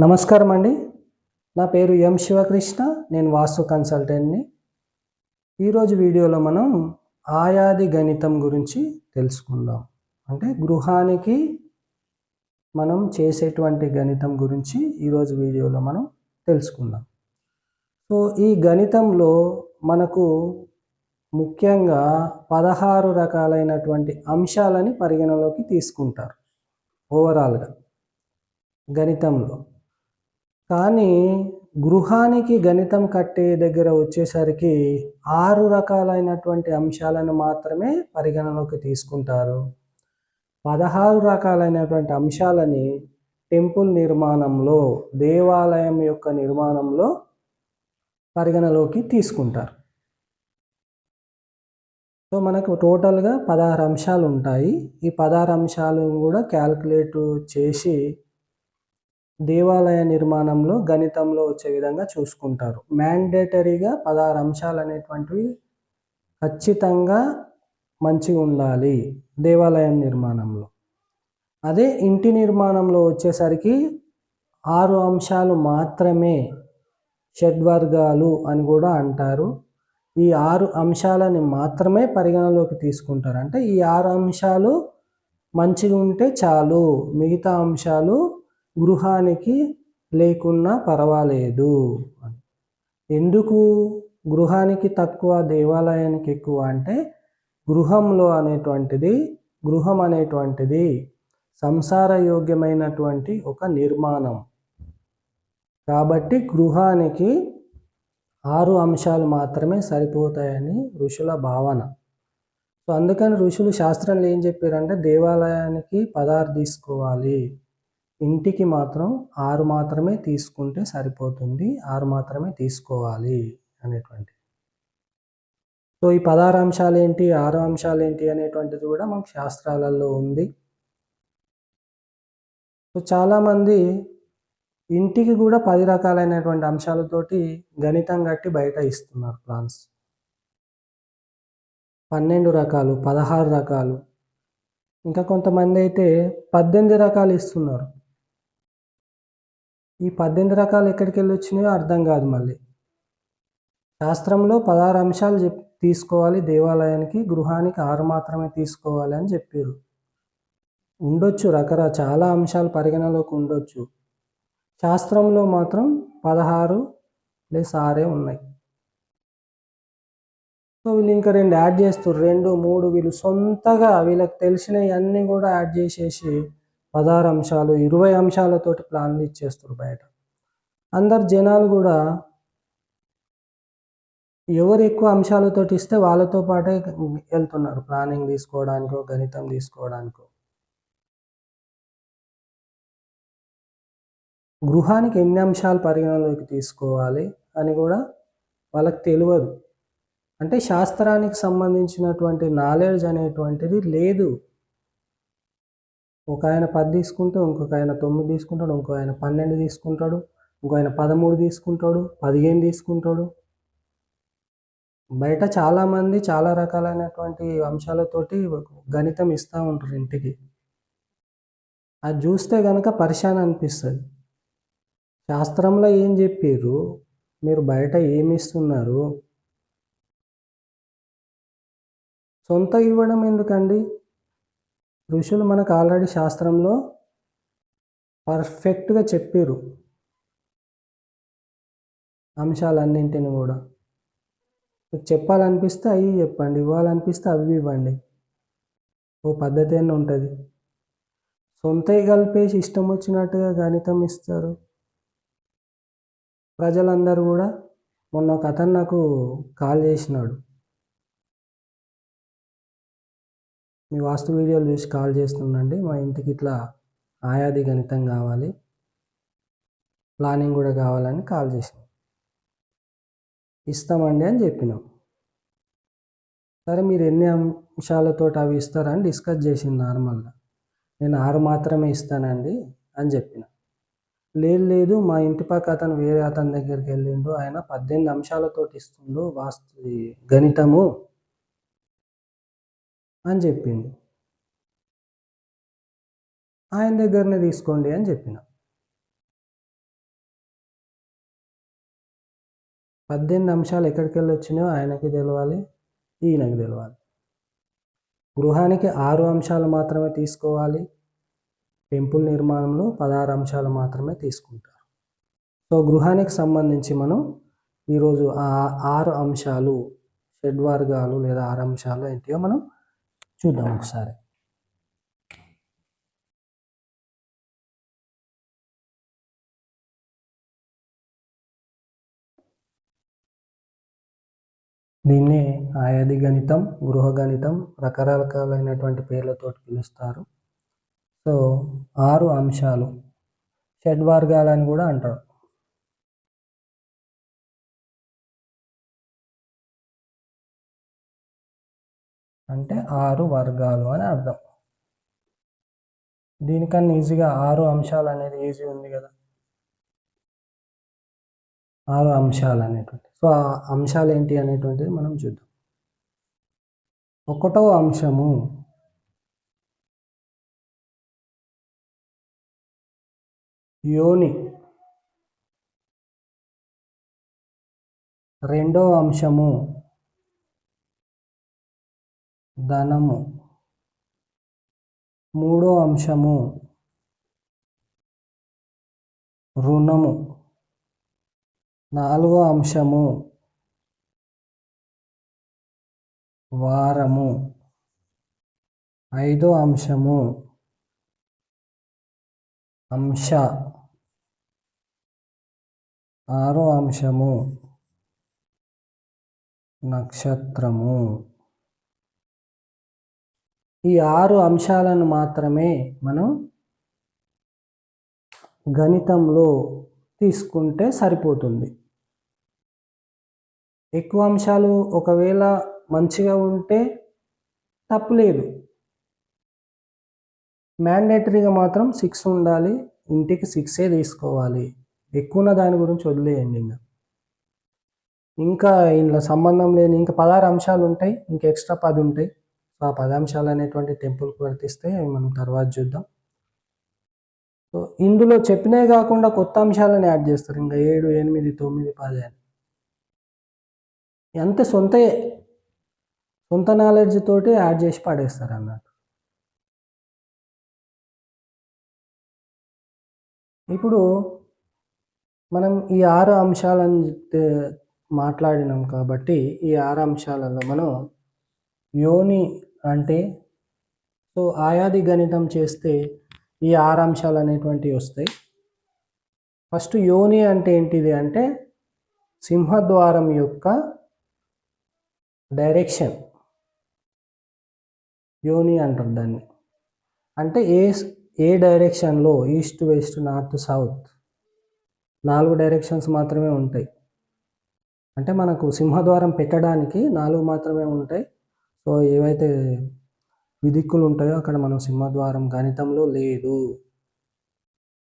నమస్కారం అండి. నా పేరు ఎం శివకృష్ణ. నేను వాస్తు కన్సల్టెంట్ని. ఈరోజు వీడియోలో మనం ఆయాది గణితం గురించి తెలుసుకుందాం. అంటే గృహానికి మనం చేసేటువంటి గణితం గురించి ఈరోజు వీడియోలో మనం తెలుసుకుందాం. సో ఈ గణితంలో మనకు ముఖ్యంగా పదహారు రకాలైనటువంటి అంశాలని పరిగణలోకి తీసుకుంటారు. ఓవరాల్గా గణితంలో. కానీ గృహానికి గణితం కట్టే దగ్గర వచ్చేసరికి ఆరు రకాలైనటువంటి అంశాలను మాత్రమే పరిగణలోకి తీసుకుంటారు. పదహారు రకాలైనటువంటి అంశాలని టెంపుల్ నిర్మాణంలో దేవాలయం యొక్క నిర్మాణంలో పరిగణలోకి తీసుకుంటారు. సో మనకు టోటల్గా పదహారు అంశాలు ఉంటాయి. ఈ పదహారు అంశాలను కూడా క్యాల్కులేట్ చేసి దేవాలయ నిర్మాణంలో గణితంలో వచ్చే విధంగా చూసుకుంటారు. మ్యాండేటరీగా పదహారు అంశాలు అనేటువంటివి ఖచ్చితంగా మంచిగా ఉండాలి దేవాలయం నిర్మాణంలో. అదే ఇంటి నిర్మాణంలో వచ్చేసరికి ఆరు అంశాలు మాత్రమే షడ్వర్గాలు అని కూడా అంటారు. ఈ ఆరు అంశాలని మాత్రమే పరిగణలోకి తీసుకుంటారు. అంటే ఈ ఆరు అంశాలు మంచిగా ఉంటే చాలు మిగతా అంశాలు గృహానికి లేకున్నా పర్వాలేదు. ఎందుకు? గృహానికి తక్కువ దేవాలయానికి ఎక్కువ అంటే గృహంలో అనేటువంటిది గృహం అనేటువంటిది సంసార యోగ్యమైనటువంటి ఒక నిర్మాణం. కాబట్టి గృహానికి ఆరు అంశాలు మాత్రమే సరిపోతాయని ఋషుల భావన. సో అందుకని ఋషులు శాస్త్రంలో ఏం చెప్పారంటే దేవాలయానికి పదార్థ తీసుకోవాలి. ఇంటికి మాత్రం ఆరు మాత్రమే తీసుకుంటే సరిపోతుంది. ఆరు మాత్రమే తీసుకోవాలి అనేటువంటి సో ఈ పదహారు అంశాలు ఏంటి ఆరు అంశాలు ఏంటి అనేటువంటిది కూడా మనకు శాస్త్రాలలో ఉంది. సో చాలామంది ఇంటికి కూడా పది రకాలైనటువంటి అంశాలతోటి గణితం కట్టి బయట ఇస్తున్నారు ప్లాన్స్ పన్నెండు రకాలు పదహారు రకాలు. ఇంకా కొంతమంది అయితే పద్దెనిమిది రకాలు ఇస్తున్నారు. ఈ పద్దెనిమిది రకాలు ఎక్కడికి వెళ్ళి వచ్చినాయో అర్థం కాదు మళ్ళీ. శాస్త్రంలో పదహారు అంశాలు చెప్ తీసుకోవాలి. దేవాలయానికి గృహానికి ఆరు మాత్రమే తీసుకోవాలి అని చెప్పారు. ఉండొచ్చు రకర చాలా అంశాలు పరిగణలోకి ఉండొచ్చు. శాస్త్రంలో మాత్రం పదహారు ప్లస్ ఆరే ఉన్నాయి. సో వీళ్ళు ఇంకా రెండు యాడ్ చేస్తారు రెండు మూడు వీళ్ళు సొంతగా వీళ్ళకి తెలిసినవి అన్నీ కూడా యాడ్ చేసేసి పదహారు అంశాలు ఇరవై అంశాలతోటి ప్లాన్లు ఇచ్చేస్తారు బయట. అందరు జనాలు కూడా ఎవరు ఎక్కువ అంశాలతోటి ఇస్తే వాళ్ళతో పాటే వెళ్తున్నారు. ప్లానింగ్ తీసుకోవడానికో గణితం తీసుకోవడానికో. గృహానికి ఎన్ని అంశాలు పరిగణలోకి తీసుకోవాలి అని కూడా వాళ్ళకి తెలియదు. అంటే శాస్త్రానికి సంబంధించినటువంటి నాలెడ్జ్ అనేటువంటిది లేదు. ఒక ఆయన పది తీసుకుంటే ఇంకొక ఆయన తొమ్మిది తీసుకుంటాడు ఇంకో ఆయన పన్నెండు తీసుకుంటాడు ఇంకో ఆయన పదమూడు తీసుకుంటాడు పదిహేను తీసుకుంటాడు. బయట చాలామంది చాలా రకాలైనటువంటి అంశాలతోటి గణితం ఇస్తూ ఉంటారు ఇంటికి. అది చూస్తే కనుక పరిశాన్ అనిపిస్తుంది. శాస్త్రంలో ఏం చెప్పారు మీరు బయట ఏమి ఇస్తున్నారు? సొంత ఇవ్వడం ఎందుకండి? ఋషులు మనకు ఆల్రెడీ శాస్త్రంలో పర్ఫెక్ట్గా చెప్పారు అంశాలన్నింటిని కూడా. మీకు చెప్పాలనిపిస్తే అవి చెప్పండి ఇవ్వాలనిపిస్తే అవి ఇవ్వండి. ఓ పద్ధతి అని ఉంటుంది. సొంతవి కలిపేసి ఇష్టం వచ్చినట్టుగా గణితం ఇస్తారు. ప్రజలందరూ కూడా మొన్న ఒక అతను నాకు కాల్ చేసినాడు. మీ వాస్తు వీడియోలు చూసి కాల్ చేస్తుండండి. మా ఇంటికి ఇట్లా ఆయాది గణితం కావాలి. ప్లానింగ్ కూడా కావాలని కాల్ చేసింది ఇస్తామండి అని చెప్పినాం. సరే మీరు ఎన్ని అంశాలతో అవి ఇస్తారని డిస్కస్ చేసింది నార్మల్గా. నేను ఆరు మాత్రమే ఇస్తానండి అని చెప్పిన. లేదు లేదు మా ఇంటి పక్క అతను వేరే అతని దగ్గరికి వెళ్ళిండు. ఆయన పద్దెనిమిది అంశాలతో ఇస్తుండు వాస్తు గణితము. అని చెప్పింది ఆయన దగ్గరనే తీసుకోండి అని చెప్పిన. పద్దెనిమిది అంశాలు ఎక్కడికి వెళ్ళి వచ్చినాయో ఆయనకి తెలవాలి ఈయనకి తెలవాలి. గృహానికి ఆరు అంశాలు మాత్రమే తీసుకోవాలి. టెంపుల్ నిర్మాణంలో పదహారు అంశాలు మాత్రమే తీసుకుంటారు. సో గృహానికి సంబంధించి మనం ఈరోజు ఆ ఆరు అంశాలు షెడ్ వర్గాలు లేదా ఆరు అంశాలు ఏంటియో మనం చూద్దాం ఒకసారి. దీన్నే ఆయాది గణితం గృహ గణితం రకరకాలైనటువంటి పేర్లతో పిలుస్తారు. సో ఆరు అంశాలు షడ్వర్గాలని కూడా అంటారు. అంటే ఆరు వర్గాలు అని అర్థం. దీనికన్నా ఈజీగా ఆరు అంశాలు అనేది ఈజీ ఉంది కదా. ఆరు అంశాలు అనేటువంటి సో ఆ అంశాలు ఏంటి అనేటువంటిది మనం చూద్దాం. ఒకటో అంశము యోని. రెండో అంశము ధనము. మూడో అంశము. రుణము. నాలుగో అంశము. వారము. ఐదో అంశము. అంశ. ఆరో అంశము. నక్షత్రము. ఈ ఆరు అంశాలను మాత్రమే మనం గణితంలో తీసుకుంటే సరిపోతుంది. ఎక్కువ అంశాలు ఒకవేళ మంచిగా ఉంటే తప్పులేదు. మ్యాండేటరీగా మాత్రం సిక్స్ ఉండాలి ఇంటికి సిక్సే తీసుకోవాలి. ఎక్కువ ఉన్న దాని గురించి వదిలేయండి ఇంకా. ఇంకా ఇంట్లో సంబంధం లేని ఇంకా పదహారు అంశాలు ఉంటాయి ఇంకా ఎక్స్ట్రా పది ఉంటాయి. సో ఆ పదాంశాలు అంశాలు అనేటువంటి టెంపుల్కి వర్తిస్తే అవి మనం తర్వాత చూద్దాం. సో ఇందులో చెప్పినవి కాకుండా కొత్త అంశాలను యాడ్ చేస్తారు. ఇంకా ఏడు ఎనిమిది తొమ్మిది పది అని అంతే సొంత సొంత నాలెడ్జ్ తోటి యాడ్ చేసి పాడేస్తారు అన్నట్టు. ఇప్పుడు మనం ఈ ఆరు అంశాలను మాట్లాడినాం కాబట్టి ఈ ఆరు అంశాలలో మనం యోని అంటే సో ఆయాది గణితం చేస్తే ఈ ఆరు అంశాలు అనేటువంటివి వస్తాయి. ఫస్ట్ యోని అంటే ఏంటిది అంటే సింహద్వారం యొక్క డైరెక్షన్. యోని అంటారు దాన్ని. అంటే ఏ ఏ డైరెక్షన్లో ఈస్ట్ వెస్ట్ నార్త్ సౌత్ నాలుగు డైరెక్షన్స్ మాత్రమే ఉంటాయి. అంటే మనకు సింహద్వారం పెట్టడానికి నాలుగు మాత్రమే ఉంటాయి. సో ఏవైతే విదిక్కులు ఉంటాయో అక్కడ మనం సింహద్వారం గణితంలో లేదు.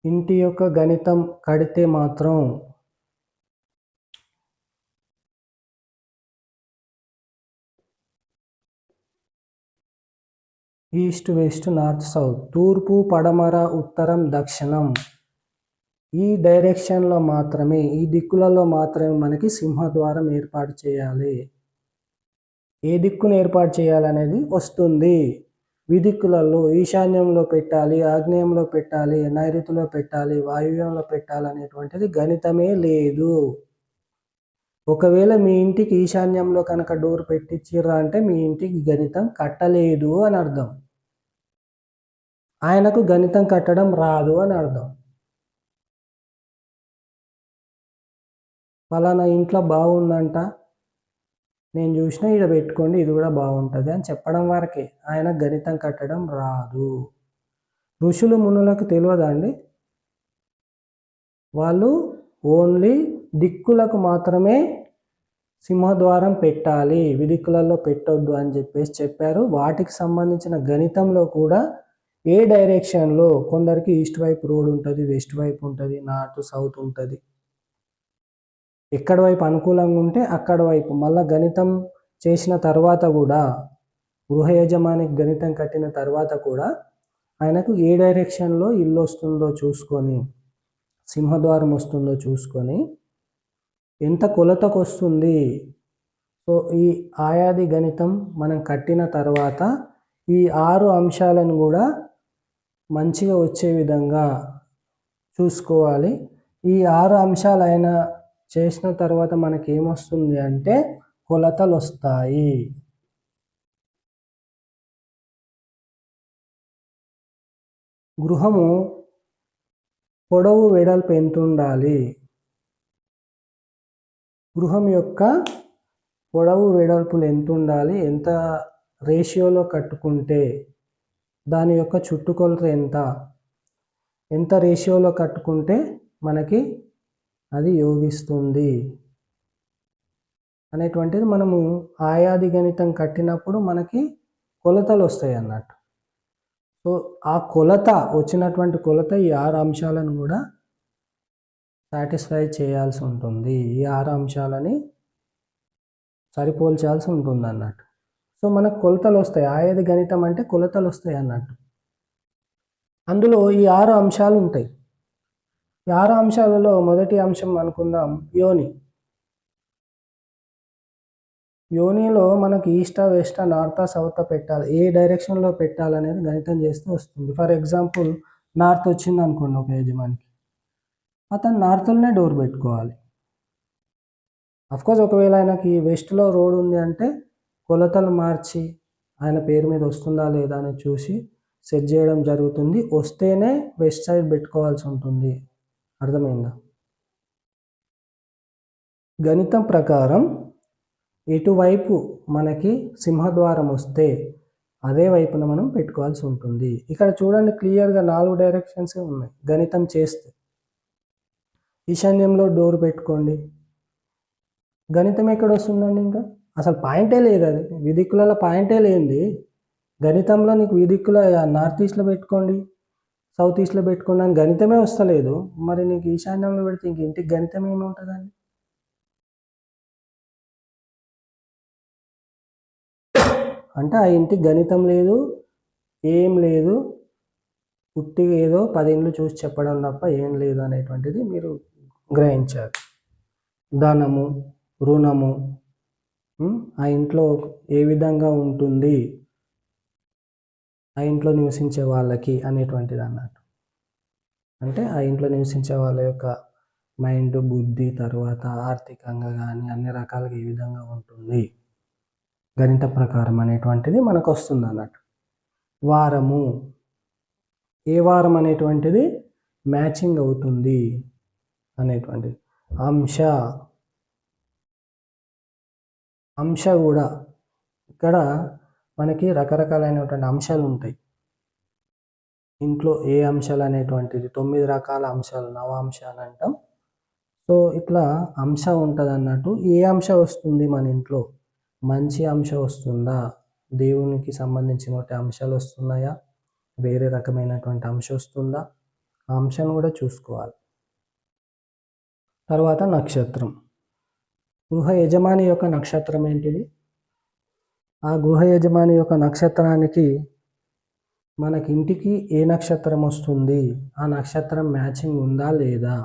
ఇంటి యొక్క గణితం కడితే మాత్రం ఈస్ట్ వెస్ట్ నార్త్ సౌత్ తూర్పు పడమర ఉత్తరం దక్షిణం ఈ డైరెక్షన్లో మాత్రమే ఈ దిక్కులలో మాత్రమే మనకి సింహద్వారం ఏర్పాటు చేయాలి. ఏ దిక్కును ఏర్పాటు చేయాలనేది వస్తుంది. విదిక్కులలో ఈశాన్యంలో పెట్టాలి ఆగ్నేయంలో పెట్టాలి నైరుతిలో పెట్టాలి వాయువ్యంలో పెట్టాలి అనేటువంటిది గణితమే లేదు. ఒకవేళ మీ ఇంటికి ఈశాన్యంలో కనుక డోర్ పెట్టించిర్రా అంటే మీ ఇంటికి గణితం కట్టలేదు అని అర్థం. ఆయనకు గణితం కట్టడం రాదు అని అర్థం. ఫలానా ఇంట్లో బాగుందంట నేను చూసిన ఇక్కడ పెట్టుకోండి ఇది కూడా బాగుంటుంది అని చెప్పడం వరకే. ఆయన గణితం కట్టడం రాదు. ఋషులు మునులకు తెలియదా అండి? వాళ్ళు ఓన్లీ దిక్కులకు మాత్రమే సింహద్వారం పెట్టాలి విదిక్కులలో పెట్టొద్దు అని చెప్పేసి చెప్పారు. వాటికి సంబంధించిన గణితంలో కూడా ఏ డైరెక్షన్లో కొందరికి ఈస్ట్ వైపు రోడ్ ఉంటుంది వెస్ట్ వైపు ఉంటుంది నార్త్ సౌత్ ఉంటుంది. ఎక్కడ వైపు అనుకూలంగా ఉంటే అక్కడ వైపు. మళ్ళా గణితం చేసిన తర్వాత కూడా గృహ యజమానికి గణితం కట్టిన తర్వాత కూడా ఆయనకు ఏ డైరెక్షన్లో ఇల్లు వస్తుందో చూసుకొని సింహద్వారం వస్తుందో చూసుకొని ఎంత కొలతకు వస్తుంది. సో ఈ ఆయాది గణితం మనం కట్టిన తర్వాత ఈ ఆరు అంశాలను కూడా మంచిగా వచ్చే విధంగా చూసుకోవాలి. ఈ ఆరు అంశాలు చేసిన తర్వాత మనకి ఏమొస్తుంది అంటే కొలతలు వస్తాయి గృహము పొడవు వెడల్పు ఎంత ఉండాలి గృహం యొక్క పొడవు వెడల్పులు ఎంత ఉండాలి ఎంత రేషియోలో కట్టుకుంటే దాని యొక్క చుట్టుకొలత ఎంత? ఎంత రేషియోలో కట్టుకుంటే మనకి అది యోగిస్తుంది. అనేటువంటిది మనము ఆయాది గణితం కట్టినప్పుడు మనకి కొలతలు వస్తాయి అన్నట్టు. సో ఆ కొలత వచ్చినటువంటి కొలత ఈ ఆరు అంశాలను కూడా సాటిస్ఫై చేయాల్సి ఉంటుంది. ఈ ఆరు అంశాలని సరిపోల్చాల్సి ఉంటుంది అన్నట్టు. సో మనకు కొలతలు వస్తాయి. ఆయాది గణితం అంటే కొలతలు వస్తాయి అన్నట్టు. అందులో ఈ ఆరు అంశాలు ఉంటాయి. ఆరు అంశాలలో మొదటి అంశం అనుకుందాం యోని. యోనిలో మనకి ఈస్టా వెస్టా నార్తా సౌత్ పెట్టాలి. ఏ డైరెక్షన్లో పెట్టాలనేది గణితం చేస్తే వస్తుంది. ఫర్ ఎగ్జాంపుల్ నార్త్ వచ్చింది అనుకోండి ఒక యజమానికి. అతను నార్త్లోనే డోర్ పెట్టుకోవాలి. అఫ్కోర్స్ ఒకవేళ ఆయనకి వెస్ట్లో రోడ్ ఉంది అంటే కొలతలు మార్చి ఆయన పేరు మీద వస్తుందా లేదా అని చూసి సెట్ చేయడం జరుగుతుంది. వస్తేనే వెస్ట్ సైడ్ పెట్టుకోవాల్సి ఉంటుంది. అర్థమైందా? గణితం ప్రకారం ఎటువైపు మనకి సింహద్వారం వస్తే అదే వైపున మనం పెట్టుకోవాల్సి ఉంటుంది. ఇక్కడ చూడండి క్లియర్గా నాలుగు డైరెక్షన్స్ ఉన్నాయి. గణితం చేస్తే. ఈశాన్యంలో డోర్ పెట్టుకోండి. గణితం ఎక్కడ వస్తుందండి ఇంకా? అసలు పాయింటే లేదు అది. విదిక్కులలో పాయింటే లేనిది. గణితంలో నీకు విదిక్కుల నార్త్ ఈస్ట్లో పెట్టుకోండి. సౌత్ ఈస్ట్లో పెట్టుకున్నాను. గణితమే వస్తలేదు. మరి నీకు ఈశాన్యంలో పెడితే ఇంక ఇంటికి గణితం ఏముంటుందండి? అంటే ఆ ఇంటికి గణితం లేదు ఏం లేదు. పుట్టి ఏదో పదేళ్ళు చూసి చెప్పడం తప్ప ఏం లేదు అనేటువంటిది మీరు గ్రహించారు ధనము రుణము ఆ ఇంట్లో ఏ విధంగా ఉంటుంది? ఆ ఇంట్లో నివసించే వాళ్ళకి అనేటువంటిది అన్నట్టు. అంటే ఆ ఇంట్లో నివసించే వాళ్ళ యొక్క మైండ్ బుద్ధి తర్వాత ఆర్థికంగా కానీ అన్ని రకాలుగా ఏ విధంగా ఉంటుంది? గణిత ప్రకారం అనేటువంటిది మనకు వస్తుంది అన్నట్టు. వారము. ఏ వారం అనేటువంటిది? మ్యాచింగ్ అవుతుంది అనేటువంటిది. అంశ. అంశ కూడా ఇక్కడ మనకి రకరకాలైనటువంటి అంశాలు ఉంటాయి ఇంట్లో ఏ అంశాలు అనేటువంటిది తొమ్మిది రకాల అంశాలు నవ అంశాలు అంటాం. సో ఇట్లా అంశ ఉంటుంది అన్నట్టు ఏ అంశ వస్తుంది మన ఇంట్లో? మంచి అంశ వస్తుందా? దేవునికి సంబంధించినటువంటి అంశాలు వస్తున్నాయా? వేరే రకమైనటువంటి అంశం వస్తుందా? ఆ అంశాన్ని కూడా చూసుకోవాలి. తర్వాత నక్షత్రం. గృహ యజమాని యొక్క నక్షత్రం ఏంటిది? ఆ గృహ యజమాని యొక్క నక్షత్రానికి మనకి ఇంటికి ఏ నక్షత్రం వస్తుంది? ఆ నక్షత్రం మ్యాచింగ్ ఉందా లేదా?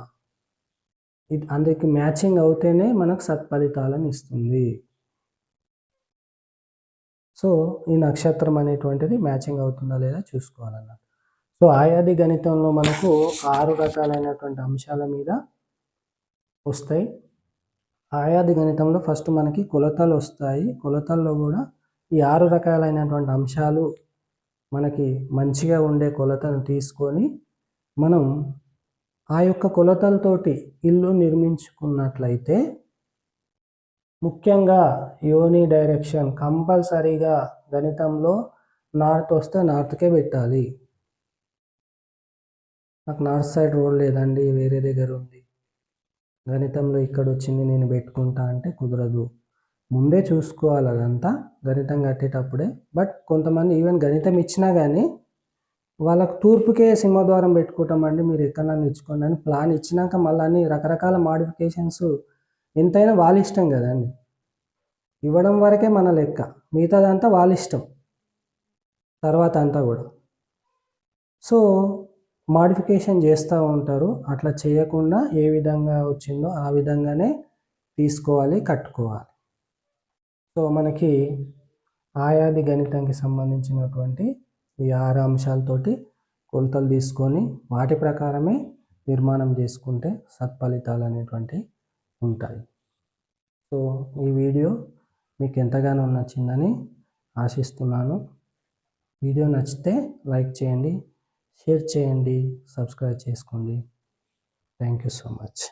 ఇది అందుకు మ్యాచింగ్ అవుతేనే మనకు సత్ఫలితాలను ఇస్తుంది. సో ఈ నక్షత్రం అనేటువంటిది మ్యాచింగ్ అవుతుందా లేదా చూసుకోవాలన్నమాట. సో ఆయాది గణితంలో మనకు ఆరు రకాలైనటువంటి అంశాల మీద వస్తాయి. ఆయాది గణితంలో ఫస్ట్ మనకి కొలతలు వస్తాయి. కొలతల్లో కూడా ఈ ఆరు రకాలైనటువంటి అంశాలు మనకి మంచిగా ఉండే కొలతను తీసుకొని మనం ఆ యొక్క కొలతలతోటి ఇల్లు నిర్మించుకున్నట్లయితే ముఖ్యంగా యోని డైరెక్షన్ కంపల్సరీగా గణితంలో నార్త్ వస్తే నార్త్కే పెట్టాలి. నాకు నార్త్ సైడ్ రోడ్ లేదండి వేరే దగ్గర ఉంది. గణితంలో ఇక్కడ వచ్చింది నేను పెట్టుకుంటా అంటే కుదరదు. ముందే చూసుకోవాలి అదంతా గణితం కట్టేటప్పుడే. బట్ కొంతమంది ఈవెన్ గణితం ఇచ్చినా కానీ వాళ్ళకు తూర్పుకే సింహద్వారం పెట్టుకుంటామండి మీరు ఎక్కడన్నా ఇచ్చుకోండి అని ప్లాన్ ఇచ్చినాక మళ్ళీ అన్ని రకరకాల మాడిఫికేషన్స్ ఎంతైనా వాళ్ళ ఇష్టం కదండి. ఇవ్వడం వరకే మన లెక్క మిగతాదంతా వాళ్ళ ఇష్టం. తర్వాత అంతా కూడా. సో మాడిఫికేషన్ చేస్తూ ఉంటారు అట్లా చేయకుండా ఏ విధంగా వచ్చిందో ఆ విధంగానే తీసుకోవాలి కట్టుకోవాలి. సో మనకి ఆయాది గణితానికి సంబంధించినటువంటి ఈ ఆరు అంశాలతోటి కొలతలు తీసుకొని వాటి ప్రకారమే నిర్మాణం చేసుకుంటే సత్ఫలితాలు అనేటువంటి ఉంటాయి. సో ఈ వీడియో మీకు ఎంతగానో నచ్చిందని ఆశిస్తున్నాను. వీడియో నచ్చితే లైక్ చేయండి షేర్ చేయండి సబ్స్క్రైబ్ చేసుకోండి. Thank you so much.